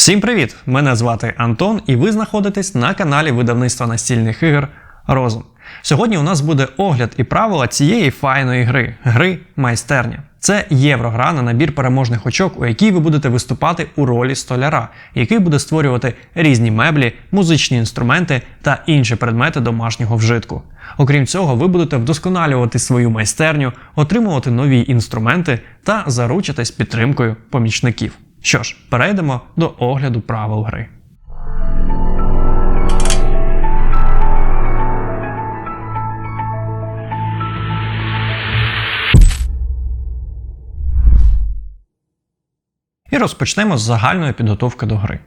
Всім привіт! Мене звати Антон, і ви знаходитесь на каналі видавництва настільних ігор Розум. Сьогодні у нас буде огляд і правила цієї файної гри гри майстерня. Це єврогра на набір переможних очок, у якій ви будете виступати у ролі столяра, який буде створювати різні меблі, музичні інструменти та інші предмети домашнього вжитку. Окрім цього, ви будете вдосконалювати свою майстерню, отримувати нові інструменти та заручитись підтримкою помічників. Що ж, перейдемо до огляду правил гри. І розпочнемо з загальної підготовки до гри.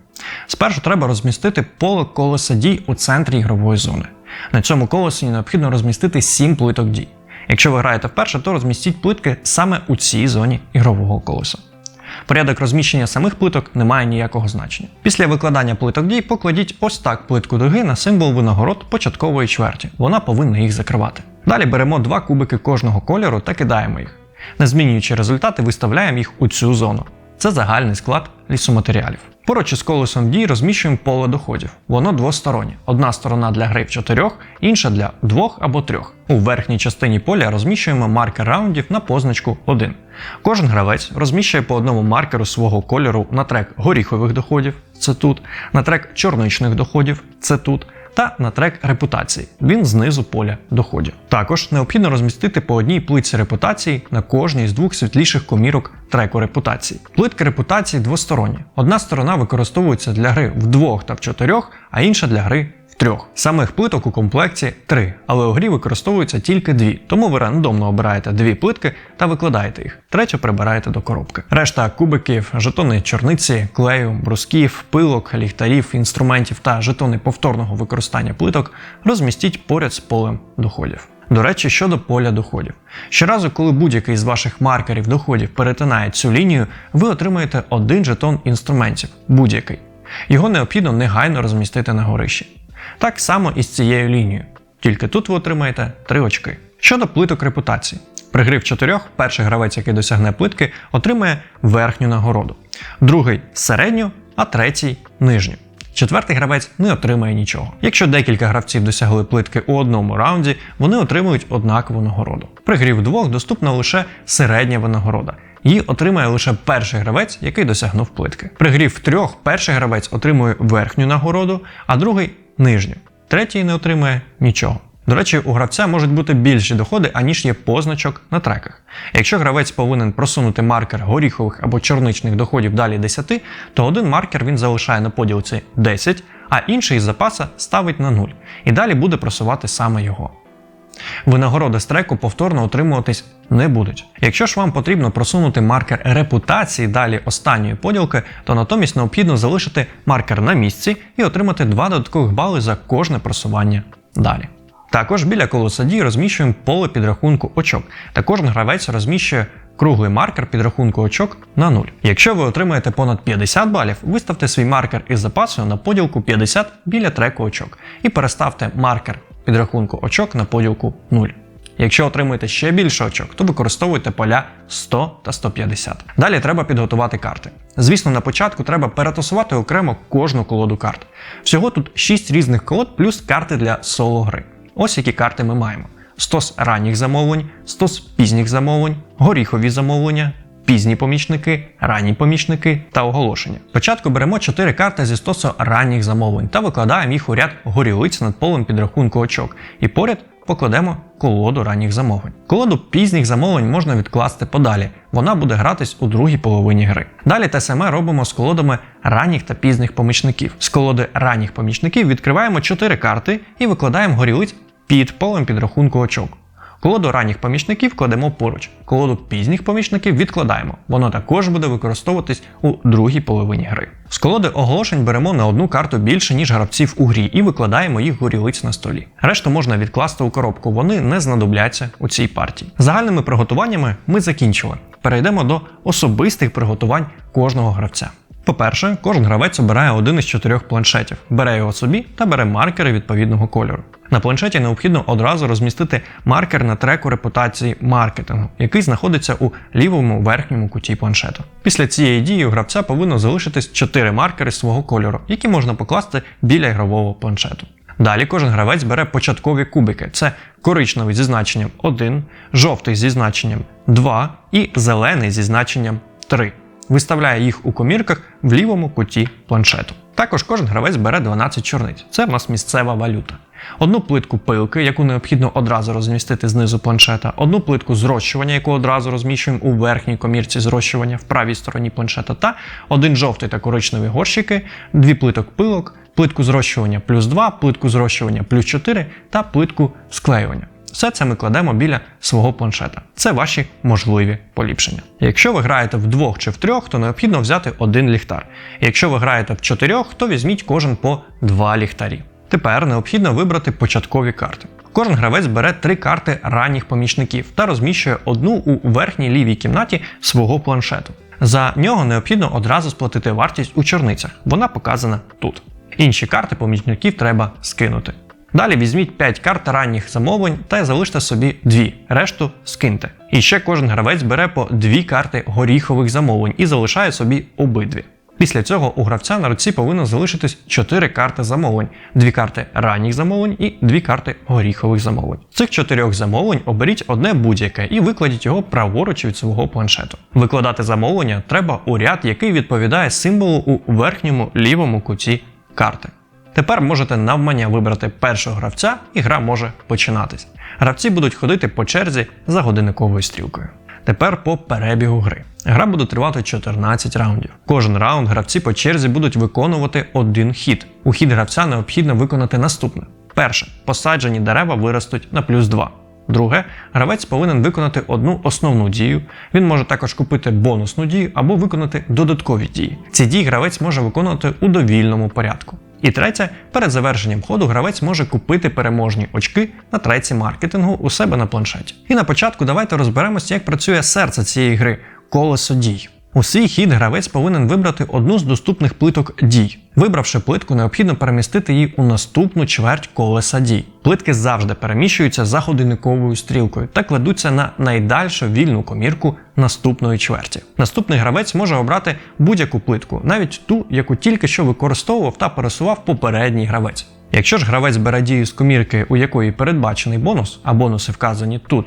Спершу треба розмістити поле колеса дій у центрі ігрової зони. На цьому колесі необхідно розмістити 7 плиток дій. Якщо ви граєте вперше, то розмістіть плитки саме у цій зоні ігрового колеса. Порядок розміщення самих плиток не має ніякого значення. Після викладання плиток дій покладіть ось так плитку дуги на символ винагород початкової чверті. Вона повинна їх закривати. Далі беремо два кубики кожного кольору та кидаємо їх. Не змінюючи результати, виставляємо їх у цю зону. Це загальний склад лісоматеріалів. Поруч із колесом дій розміщуємо поле доходів. Воно двостороннє. Одна сторона для гри в чотирьох, інша для двох або трьох. У верхній частині поля розміщуємо маркер раундів на позначку 1. Кожен гравець розміщує по одному маркеру свого кольору на трек горіхових доходів це тут, на трек чорничних доходів це тут. Та на трек репутації. Він знизу поля доходів. Також необхідно розмістити по одній плитці репутації на кожній з двох світліших комірок треку репутації. Плитки репутації двосторонні. Одна сторона використовується для гри в двох та в чотирьох, а інша для гри трьох. Самих плиток у комплекті три, але у грі використовуються тільки дві, тому ви рандомно обираєте дві плитки та викладаєте їх. Третю прибираєте до коробки. Решта кубиків, жетони чорниці, клею, брусків, пилок, ліхтарів, інструментів та жетони повторного використання плиток розмістіть поряд з полем доходів. До речі, щодо поля доходів. Щоразу, коли будь-який з ваших маркерів доходів перетинає цю лінію, ви отримаєте один жетон інструментів будь-який. Його необхідно негайно розмістити на горищі. Так само і з цією лінією. Тільки тут ви отримаєте 3 очки. Щодо плиток репутації. При грі в чотирьох перший гравець, який досягне плитки, отримає верхню нагороду, другий середню, а третій нижню. Четвертий гравець не отримає нічого. Якщо декілька гравців досягли плитки у одному раунді, вони отримують однакову нагороду. При грі вдвох доступна лише середня винагорода. Її отримає лише перший гравець, який досягнув плитки. При грі в трьох перший гравець отримує верхню нагороду, а другий нижню. Третій не отримує нічого. До речі, у гравця можуть бути більші доходи, аніж є позначок на треках. Якщо гравець повинен просунути маркер горіхових або чорничних доходів далі 10, то один маркер він залишає на поділці 10, а інший із запаса ставить на 0. І далі буде просувати саме його. Винагороди з треку повторно отримуватись не будуть. Якщо ж вам потрібно просунути маркер репутації далі останньої поділки, то натомість необхідно залишити маркер на місці і отримати 2 додаткових бали за кожне просування далі. Також біля колеса дій розміщуємо поле підрахунку очок, та кожен гравець розміщує круглий маркер підрахунку очок на 0. Якщо ви отримаєте понад 50 балів, виставте свій маркер із запасою на поділку 50 біля треку очок і переставте маркер підрахунку очок на поділку 0. Якщо отримуєте ще більше очок, то використовуйте поля 100 та 150. Далі треба підготувати карти. Звісно, на початку треба перетасувати окремо кожну колоду карт. Всього тут 6 різних колод плюс карти для соло гри. Ось які карти ми маємо: стос ранніх замовлень, стос пізніх замовлень, горіхові замовлення, пізні помічники, ранні помічники та оголошення. Спочатку беремо 4 карти зі стосу ранніх замовлень та викладаємо їх у ряд горілиць над полем підрахунку очок. І поряд покладемо колоду ранніх замовлень. Колоду пізніх замовлень можна відкласти подалі. Вона буде гратись у другій половині гри. Далі те саме робимо з колодами ранніх та пізніх помічників. З колоди ранніх помічників відкриваємо 4 карти і викладаємо горілиць під полем підрахунку очок. Колоду ранніх помічників кладемо поруч, колоду пізніх помічників відкладаємо. Воно також буде використовуватись у другій половині гри. З колоди оголошень беремо на одну карту більше, ніж гравців у грі, і викладаємо їх горілиць на столі. Решту можна відкласти у коробку, вони не знадобляться у цій партії. Загальними приготуваннями ми закінчили. Перейдемо до особистих приготувань кожного гравця. По-перше, кожен гравець обирає один із чотирьох планшетів, бере його собі та бере маркери відповідного кольору. На планшеті необхідно одразу розмістити маркер на треку репутації маркетингу, який знаходиться у лівому верхньому куті планшету. Після цієї дії у гравця повинно залишитись 4 маркери свого кольору, які можна покласти біля ігрового планшету. Далі кожен гравець бере початкові кубики: це коричневий зі значенням 1, жовтий зі значенням 2 і зелений зі значенням 3. Виставляє їх у комірках в лівому куті планшету. Також кожен гравець бере 12 чорниць. Це в нас місцева валюта. Одну плитку пилки, яку необхідно одразу розмістити знизу планшета, одну плитку зрощування, яку одразу розміщуємо у верхній комірці зрощування в правій стороні планшета, та один жовтий та коричневий горщики, дві плиток пилок, плитку зрощування плюс 2, плитку зрощування плюс 4 та плитку склеювання. Все це ми кладемо біля свого планшета. Це ваші можливі поліпшення. Якщо ви граєте в двох чи в трьох, то необхідно взяти один ліхтар. Якщо ви граєте в чотирьох, то візьміть кожен по два ліхтарі. Тепер необхідно вибрати початкові карти. Кожен гравець бере три карти ранніх помічників та розміщує одну у верхній лівій кімнаті свого планшету. За нього необхідно одразу сплатити вартість у чорницях. Вона показана тут. Інші карти помічників треба скинути. Далі візьміть 5 карт ранніх замовлень та залиште собі 2, решту скиньте. І ще кожен гравець бере по 2 карти горіхових замовлень і залишає собі обидві. Після цього у гравця на руці повинно залишитись 4 карти замовлень, 2 карти ранніх замовлень і 2 карти горіхових замовлень. Цих чотирьох замовлень оберіть одне будь-яке і викладіть його праворуч від свого планшету. Викладати замовлення треба у ряд, який відповідає символу у верхньому лівому куті карти. Тепер можете навмання вибрати першого гравця, і гра може починатись. Гравці будуть ходити по черзі за годинниковою стрілкою. Тепер по перебігу гри. Гра буде тривати 14 раундів. Кожен раунд гравці по черзі будуть виконувати один хід. У хід гравця необхідно виконати наступне: перше, посаджені дерева виростуть на плюс 2. Друге, гравець повинен виконати одну основну дію. Він може також купити бонусну дію або виконати додаткові дії. Ці дії гравець може виконувати у довільному порядку. І третє, перед завершенням ходу гравець може купити переможні очки на треці маркетингу у себе на планшеті. І на початку давайте розберемося, як працює серце цієї гри колесо дій. У свій хід гравець повинен вибрати одну з доступних плиток дій. Вибравши плитку, необхідно перемістити її у наступну чверть колеса дій. Плитки завжди переміщуються за годинниковою стрілкою та кладуться на найдальшу вільну комірку наступної чверті. Наступний гравець може обрати будь-яку плитку, навіть ту, яку тільки що використовував та пересував попередній гравець. Якщо ж гравець бере дію з комірки, у якої передбачений бонус, а бонуси вказані тут,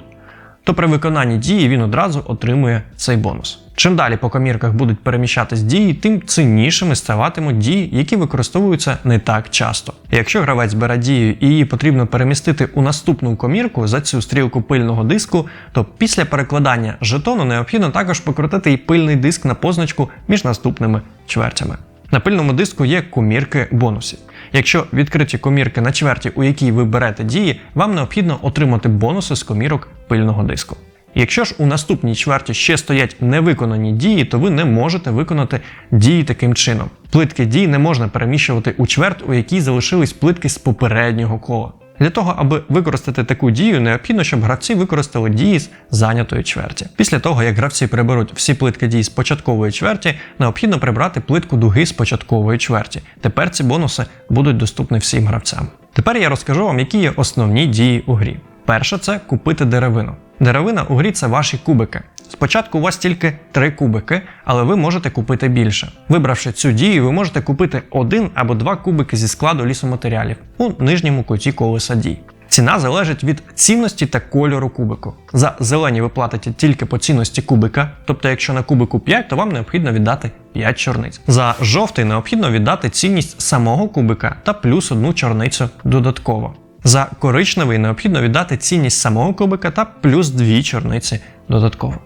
то при виконанні дії він одразу отримує цей бонус. Чим далі по комірках будуть переміщатись дії, тим ціннішими ставатимуть дії, які використовуються не так часто. Якщо гравець бере дію і її потрібно перемістити у наступну комірку за цю стрілку пильного диску, то після перекладання жетону необхідно також покрутити і пильний диск на позначку між наступними чвертями. На пильному диску є комірки бонусів. Якщо відкриті комірки на чверті, у якій ви берете дії, вам необхідно отримати бонуси з комірок пильного диску. Якщо ж у наступній чверті ще стоять невиконані дії, то ви не можете виконати дії таким чином. Плитки дій не можна переміщувати у чверть, у якій залишились плитки з попереднього кола. Для того, аби використати таку дію, необхідно, щоб гравці використали дії з зайнятої чверті. Після того, як гравці приберуть всі плитки дій з початкової чверті, необхідно прибрати плитку дуги з початкової чверті. Тепер ці бонуси будуть доступні всім гравцям. Тепер я розкажу вам, які є основні дії у грі. Перше це купити деревину. Деревина у грі це ваші кубики. Спочатку у вас тільки три кубики, але ви можете купити більше. Вибравши цю дію, ви можете купити один або два кубики зі складу лісоматеріалів у нижньому куті колеса дій. Ціна залежить від цінності та кольору кубику. За зелені ви платите тільки по цінності кубика, тобто якщо на кубику 5, то вам необхідно віддати 5 чорниць. За жовтий необхідно віддати цінність самого кубика та плюс одну чорницю додатково. За коричневий необхідно віддати цінність самого кубика та плюс дві чорниці додатково.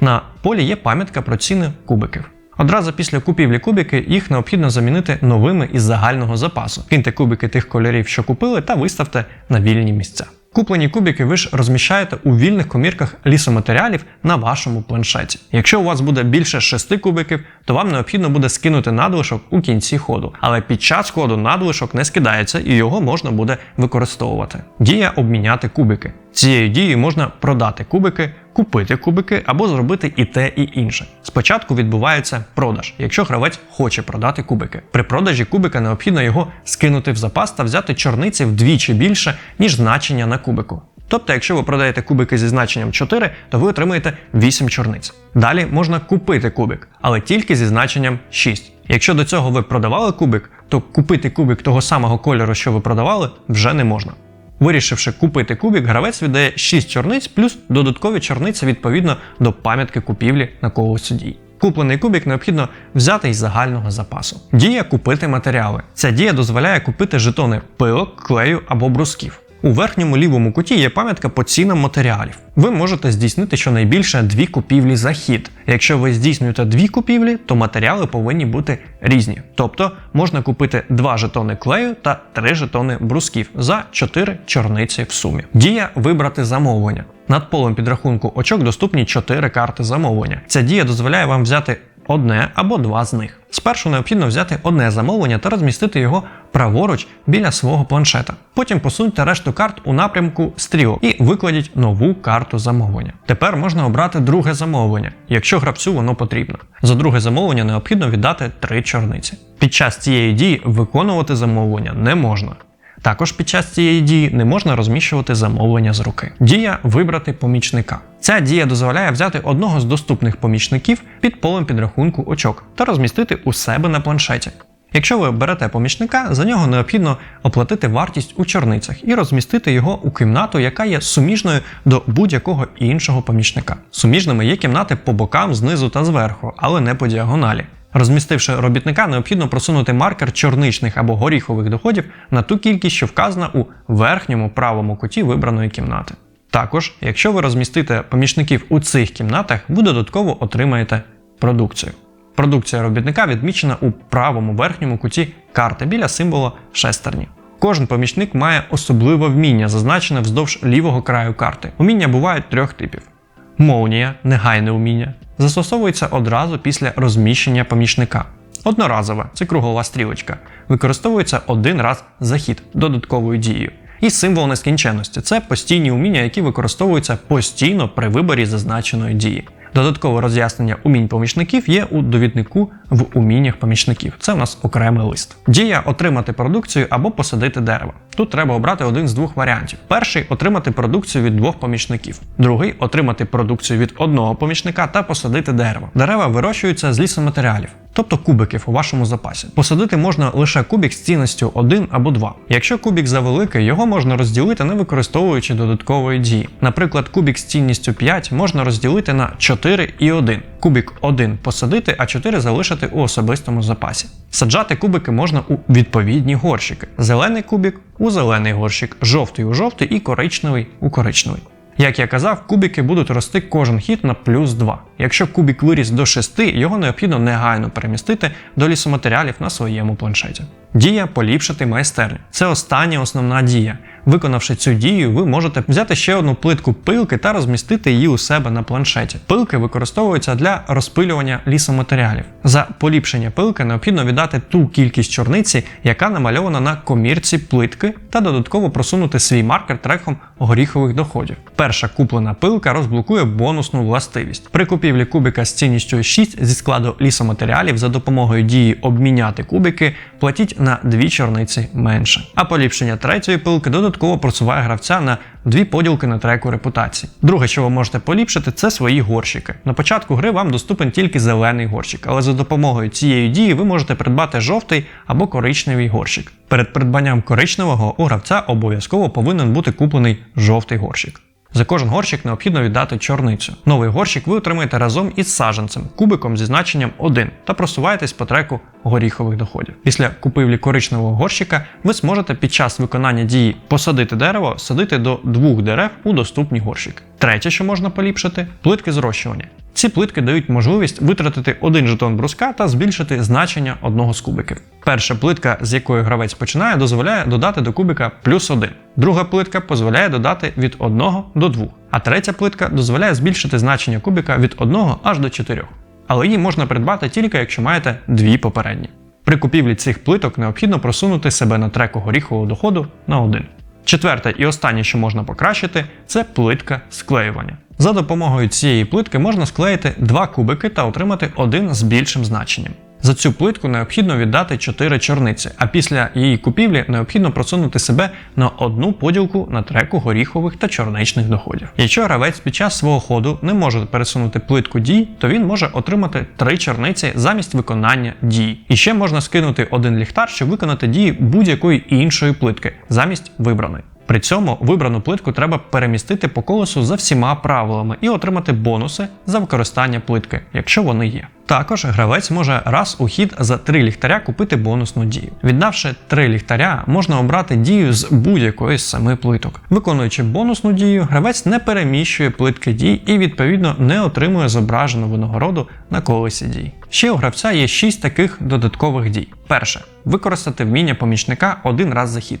На полі є пам'ятка про ціни кубиків. Одразу після купівлі кубики їх необхідно замінити новими із загального запасу. Киньте кубики тих кольорів, що купили, та виставте на вільні місця. Куплені кубики ви ж розміщаєте у вільних комірках лісоматеріалів на вашому планшеті. Якщо у вас буде більше 6 кубиків, то вам необхідно буде скинути надлишок у кінці ходу. Але під час ходу надлишок не скидається і його можна буде використовувати. Дія обміняти кубики. Цією дією можна продати кубики купити кубики або зробити і те, і інше. Спочатку відбувається продаж, якщо гравець хоче продати кубики. При продажі кубика необхідно його скинути в запас та взяти чорниці вдвічі більше, ніж значення на кубику. Тобто, якщо ви продаєте кубики зі значенням 4, то ви отримаєте 8 чорниць. Далі можна купити кубик, але тільки зі значенням 6. Якщо до цього ви продавали кубик, то купити кубик того самого кольору, що ви продавали, вже не можна. Вирішивши купити кубік, гравець віддає 6 чорниць плюс додаткові чорниці відповідно до пам'ятки купівлі на когось дій. Куплений кубік необхідно взяти із загального запасу. Дія купити матеріали. Ця дія дозволяє купити жетони пилок, клею або брусків. У верхньому лівому куті є пам'ятка по цінам матеріалів. Ви можете здійснити щонайбільше дві купівлі за хід. Якщо ви здійснюєте дві купівлі, то матеріали повинні бути різні. Тобто можна купити два жетони клею та три жетони брусків за 4 чорниці в сумі. Дія вибрати замовлення. Над полем підрахунку очок доступні 4 карти замовлення. Ця дія дозволяє вам взяти одне або два з них. Спершу необхідно взяти одне замовлення та розмістити його праворуч біля свого планшета. Потім посуньте решту карт у напрямку стрілок і викладіть нову карту замовлення. Тепер можна обрати друге замовлення, якщо гравцю воно потрібно. За друге замовлення необхідно віддати три чорниці. Під час цієї дії виконувати замовлення не можна. Також під час цієї дії не можна розміщувати замовлення з руки. Дія вибрати помічника. Ця дія дозволяє взяти одного з доступних помічників під полем підрахунку очок та розмістити у себе на планшеті. Якщо ви берете помічника, за нього необхідно оплатити вартість у чорницях і розмістити його у кімнату, яка є суміжною до будь-якого іншого помічника. Суміжними є кімнати по бокам, знизу та зверху, але не по діагоналі. Розмістивши робітника, необхідно просунути маркер чорничних або горіхових доходів на ту кількість, що вказана у верхньому правому куті вибраної кімнати. Також, якщо ви розмістите помічників у цих кімнатах, ви додатково отримаєте продукцію. Продукція робітника відмічена у правому верхньому куті карти біля символа шестерні. Кожен помічник має особливе вміння, зазначене вздовж лівого краю карти. Уміння бувають трьох типів: молнія, негайне уміння, застосовується одразу після розміщення помічника. Одноразова це кругова стрілочка, використовується один раз за хід додатковою дією. І символ нескінченності це постійні уміння, які використовуються постійно при виборі зазначеної дії. Додаткове роз'яснення умінь помічників є у довіднику в уміннях помічників. Це у нас окремий лист. Дія отримати продукцію або посадити дерево. Тут треба обрати один з двох варіантів. Перший отримати продукцію від двох помічників, другий отримати продукцію від одного помічника та посадити дерево. Дерева вирощуються з лісоматеріалів. Тобто кубиків у вашому запасі. Посадити можна лише кубик з цінністю 1 або 2. Якщо кубик завеликий, його можна розділити, не використовуючи додаткової дії. Наприклад, кубик з цінністю 5 можна розділити на 4 і 1. Кубик 1 посадити, а 4 залишити у особистому запасі. Саджати кубики можна у відповідні горщики. Зелений кубик у зелений горщик, жовтий у жовтий і коричневий у коричневий. Як я казав, кубики будуть рости кожен хід на плюс 2. Якщо кубик виріс до 6, його необхідно негайно перемістити до лісоматеріалів на своєму планшеті. Дія поліпшити майстерню. Це остання основна дія. Виконавши цю дію, ви можете взяти ще одну плитку пилки та розмістити її у себе на планшеті. Пилки використовуються для розпилювання лісоматеріалів. За поліпшення пилки необхідно віддати ту кількість чорниці, яка намальована на комірці плитки, та додатково просунути свій маркер треком горіхових доходів. Перша куплена пилка розблокує бонусну властивість. При купівлі кубика з цінністю 6 зі складу лісоматеріалів за допомогою дії обміняти кубики платіть на дві чорниці менше. А поліпшення третьої пилки додатково просуває гравця на дві поділки на треку репутації. Друге, що ви можете поліпшити, це свої горщики. На початку гри вам доступен тільки зелений горщик, але за допомогою цієї дії ви можете придбати жовтий або коричневий горщик. Перед придбанням коричневого у гравця обов'язково повинен бути куплений жовтий горщик. За кожен горщик необхідно віддати чорницю. Новий горщик ви отримаєте разом із саджанцем, кубиком зі значенням 1 та просуваєтесь по треку горіхових доходів. Після купівлі коричневого горщика ви зможете під час виконання дії посадити дерево, садити до двох дерев у доступні горщики. Третє, що можна поліпшити плитки зрощування. Ці плитки дають можливість витратити один жетон бруска та збільшити значення одного з кубиків. Перша плитка, з якої гравець починає, дозволяє додати до кубика плюс 1. Друга плитка дозволяє додати від 1 до 2. А третя плитка дозволяє збільшити значення кубика від 1 аж до 4. Але її можна придбати тільки якщо маєте дві попередні. При купівлі цих плиток необхідно просунути себе на треку горіхового доходу на 1. Четверте і останнє, що можна покращити, це плитка склеювання. За допомогою цієї плитки можна склеїти два кубики та отримати один з більшим значенням. За цю плитку необхідно віддати 4 чорниці, а після її купівлі необхідно просунути себе на одну поділку на треку горіхових та чорничних доходів. Якщо гравець під час свого ходу не може пересунути плитку дій, то він може отримати 3 чорниці замість виконання дій. І ще можна скинути один ліхтар, щоб виконати дії будь-якої іншої плитки замість вибраної. При цьому вибрану плитку треба перемістити по колесу за всіма правилами і отримати бонуси за використання плитки, якщо вони є. Також гравець може раз у хід за три ліхтаря купити бонусну дію. Віддавши три ліхтаря, можна обрати дію з будь-якої з семи плиток. Виконуючи бонусну дію, гравець не переміщує плитки дій і відповідно не отримує зображену винагороду на колесі дій. Ще у гравця є 6 таких додаткових дій. Перше використати вміння помічника один раз за хід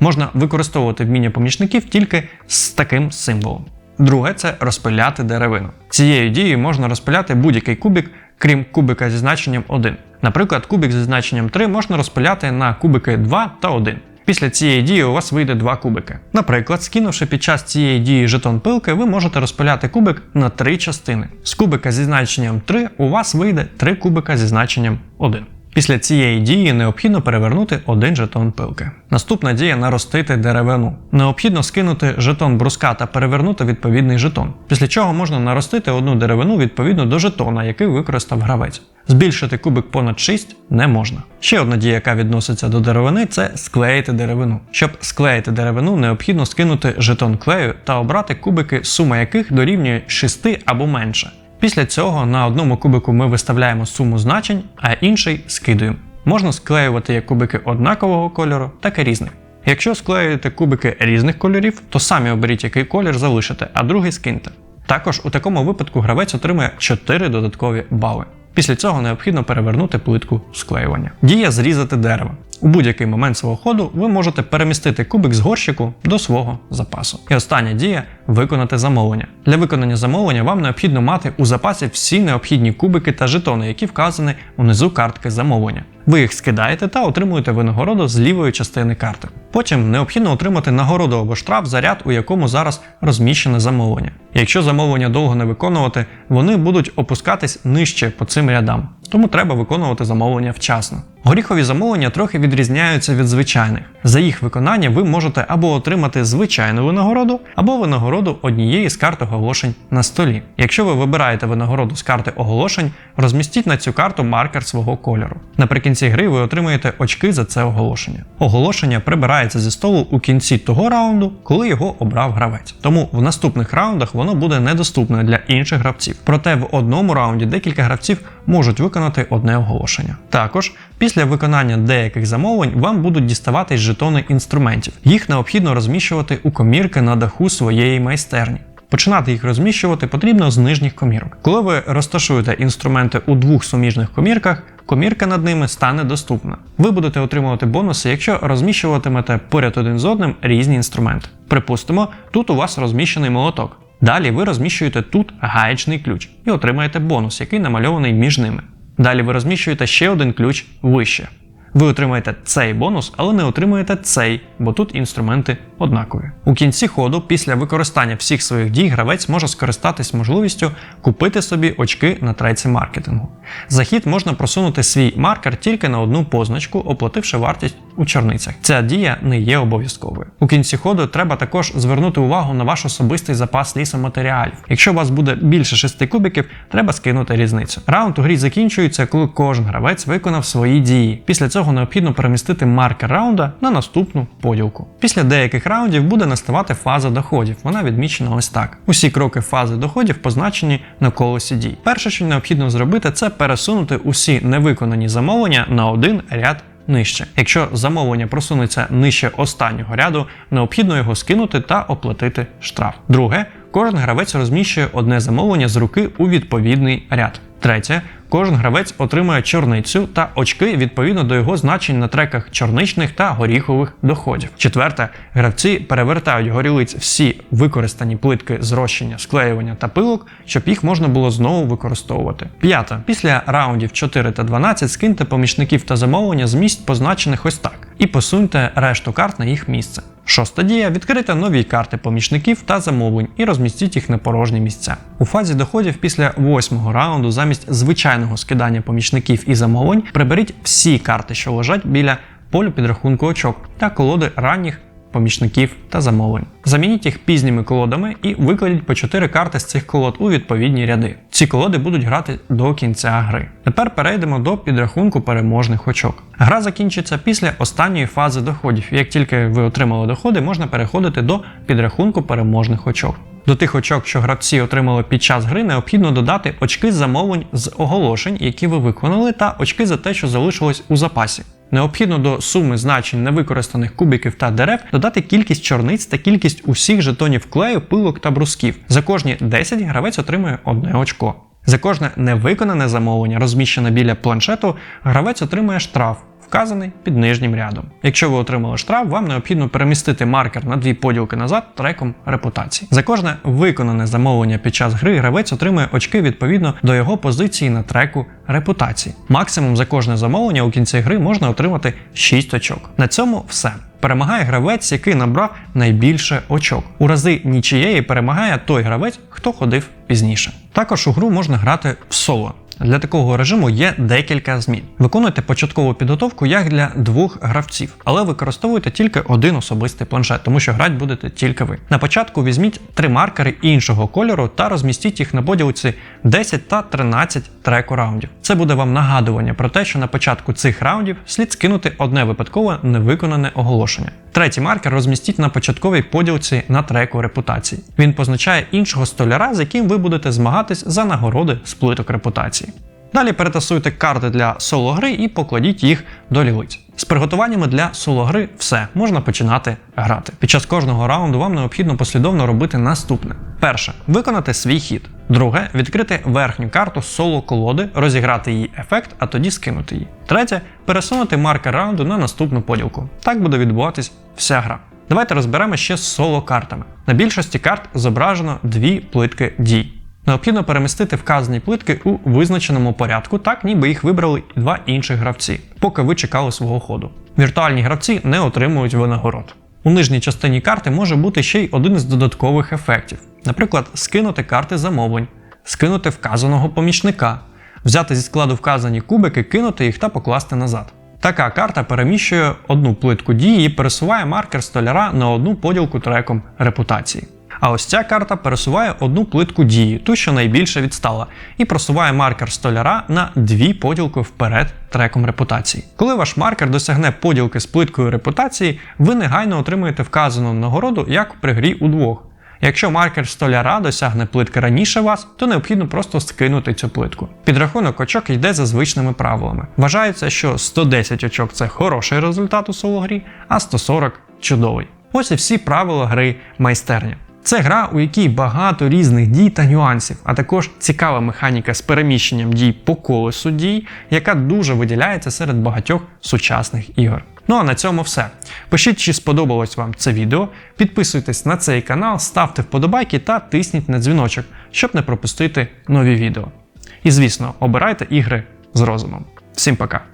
можна використовувати вміння помічників тільки з таким символом. Друге це розпиляти деревину. Цією дією можна розпиляти будь-який кубик, крім кубика зі значенням 1. Наприклад, кубик зі значенням 3 можна розпиляти на кубики 2 та 1. Після цієї дії у вас вийде два кубики. Наприклад, скинувши під час цієї дії жетон пилки, ви можете розпиляти кубик на три частини. З кубика зі значенням 3 у вас вийде 3 кубика зі значенням 1. Після цієї дії необхідно перевернути один жетон пилки. Наступна дія наростити деревину. Необхідно скинути жетон бруска та перевернути відповідний жетон, після чого можна наростити одну деревину відповідно до жетона, який використав гравець. Збільшити кубик понад 6 не можна. Ще одна дія, яка відноситься до деревини, це склеїти деревину. Щоб склеїти деревину, необхідно скинути жетон клею та обрати кубики, сума яких дорівнює 6 або менше. Після цього на одному кубику ми виставляємо суму значень, а інший скидуємо. Можна склеювати як кубики однакового кольору, так і різних. Якщо склеюєте кубики різних кольорів, то самі оберіть, який колір залишите, а другий скиньте. Також у такому випадку гравець отримує 4 додаткові бали. Після цього необхідно перевернути плитку склеювання. Дія зрізати дерево. У будь-який момент свого ходу ви можете перемістити кубик з горщику до свого запасу. І остання дія виконати замовлення. Для виконання замовлення вам необхідно мати у запасі всі необхідні кубики та жетони, які вказані унизу картки замовлення. Ви їх скидаєте та отримуєте винагороду з лівої частини карти. Потім необхідно отримати нагороду або штраф за ряд, у якому зараз розміщене замовлення. Якщо замовлення довго не виконувати, вони будуть опускатись нижче по цим рядам, тому треба виконувати замовлення вчасно. Горіхові замовлення трохи відрізняються від звичайних. За їх виконання ви можете або отримати звичайну винагороду, або винагороду однієї з карт оголошень на столі. Якщо ви вибираєте винагороду з карти оголошень, розмістіть на цю карту маркер свого кольору. Наприкінці гри ви отримаєте очки за це оголошення. Оголошення прибирається зі столу у кінці того раунду, коли його обрав гравець. Тому в наступних раундах воно буде недоступне для інших гравців. Проте в одному раунді декілька гравців можуть виконати одне оголошення. Також після виконання деяких замовлень вам будуть діставатись жетони інструментів. Їх необхідно розміщувати у комірки на даху своєї майстерні. Починати їх розміщувати потрібно з нижніх комірок. Коли ви розташуєте інструменти у двох суміжних комірках, комірка над ними стане доступна. Ви будете отримувати бонуси, якщо розміщуватимете поряд один з одним різні інструменти. Припустимо, тут у вас розміщений молоток. Далі ви розміщуєте тут гаєчний ключ і отримаєте бонус, який намальований між ними. Далі ви розміщуєте ще один ключ вище. Ви отримаєте цей бонус, але не отримаєте цей, бо тут інструменти однакові. У кінці ходу, після використання всіх своїх дій, гравець може скористатись можливістю купити собі очки на треці маркетингу. За хід можна просунути свій маркер тільки на одну позначку, оплативши вартість у чорницях. Ця дія не є обов'язковою. У кінці ходу треба також звернути увагу на ваш особистий запас лісоматеріалів. Якщо у вас буде більше шести кубиків, треба скинути різницю. Раунд у грі закінчується, коли кожен гравець виконав свої дії. Після цього необхідно перемістити маркер раунда на наступну поділку. Після деяких раундів буде наставати фаза доходів. Вона відмічена ось так. Усі кроки фази доходів позначені на колесі дій. Перше, що необхідно зробити, це пересунути усі невиконані замовлення на один ряд. Нижче. Якщо замовлення просунеться нижче останнього ряду, необхідно його скинути та оплатити штраф. Друге, кожен гравець розміщує одне замовлення з руки у відповідний ряд. Третє, кожен гравець отримує чорницю та очки відповідно до його значень на треках чорничних та горіхових доходів. Четверте, гравці перевертають горілиць всі використані плитки зрощення, склеювання та пилок, щоб їх можна було знову використовувати. П'яте, після раундів 4 та 12 скиньте помічників та замовлення з місць, позначених ось так. і посуньте решту карт на їх місце. Шоста дія відкрийте нові карти помічників та замовлень і розмістіть їх на порожні місця. У фазі доходів після восьмого раунду замість звичайного скидання помічників і замовлень приберіть всі карти, що лежать біля полю підрахунку очок та колоди ранніх помічників та замовлень. Замініть їх пізніми колодами і викладіть по 4 карти з цих колод у відповідні ряди. Ці колоди будуть грати до кінця гри. Тепер перейдемо до підрахунку переможних очок. Гра закінчиться після останньої фази доходів. Як тільки ви отримали доходи, можна переходити до підрахунку переможних очок. До тих очок, що гравці отримали під час гри, необхідно додати очки замовлень з оголошень, які ви виконали, та очки за те, що залишилось у запасі. Необхідно до суми значень невикористаних кубиків та дерев додати кількість чорниць та кількість усіх жетонів клею, пилок та брусків. За кожні 10 гравець отримує одне очко. За кожне невиконане замовлення, розміщене біля планшету, гравець отримує штраф, вказаний під нижнім рядом. Якщо ви отримали штраф, вам необхідно перемістити маркер на дві поділки назад треком репутації. За кожне виконане замовлення під час гри гравець отримує очки відповідно до його позиції на треку репутації. Максимум за кожне замовлення у кінці гри можна отримати 6 очок. На цьому все. Перемагає гравець, який набрав найбільше очок. У рази нічієї перемагає той гравець, хто ходив пізніше. Також у гру можна грати в соло. Для такого режиму є декілька змін. Виконуйте початкову підготовку як для двох гравців, але використовуйте тільки один особистий планшет, тому що грати будете тільки ви. На початку візьміть три маркери іншого кольору та розмістіть їх на поділці 10 та 13 треку раундів. Це буде вам нагадування про те, що на початку цих раундів слід скинути одне випадково невиконане оголошення. Третій маркер розмістіть на початковій поділці на треку репутації. Він позначає іншого столяра, з яким ви будете змагатись за нагороди з плиток репутації. Далі перетасуйте карти для соло гри і покладіть їх до лілиць. З приготуваннями для соло гри все, можна починати грати. Під час кожного раунду вам необхідно послідовно робити наступне: перше виконати свій хід. Друге відкрити верхню карту соло колоди, розіграти її ефект, а тоді скинути її. Третє пересунути маркер раунду на наступну поділку. Так буде відбуватись вся гра. Давайте розберемо ще з соло картами. На більшості карт зображено дві плитки дій. Необхідно перемістити вказані плитки у визначеному порядку, так ніби їх вибрали два інших гравці, поки ви чекали свого ходу. Віртуальні гравці не отримують винагород. У нижній частині карти може бути ще й один з додаткових ефектів, наприклад, скинути карти замовлень, скинути вказаного помічника, взяти зі складу вказані кубики, кинути їх та покласти назад. Така карта переміщує одну плитку дії і пересуває маркер столяра на одну поділку треком репутації. А ось ця карта пересуває одну плитку дії, ту, що найбільше відстала, і просуває маркер столяра на дві поділки вперед треком репутації. Коли ваш маркер досягне поділки з плиткою репутації, ви негайно отримуєте вказану нагороду як при грі удвох. Якщо маркер столяра досягне плитки раніше вас, то необхідно просто скинути цю плитку. Підрахунок очок йде за звичними правилами. Вважається, що 110 очок це хороший результат у соло-грі, а 140 чудовий. Ось і всі правила гри майстерня. Це гра, у якій багато різних дій та нюансів, а також цікава механіка з переміщенням дій по колесу дій, яка дуже виділяється серед багатьох сучасних ігор. Ну а на цьому все. Пишіть, чи сподобалось вам це відео, підписуйтесь на цей канал, ставте вподобайки та тисніть на дзвіночок, щоб не пропустити нові відео. І звісно, обирайте ігри з розумом. Всім пока!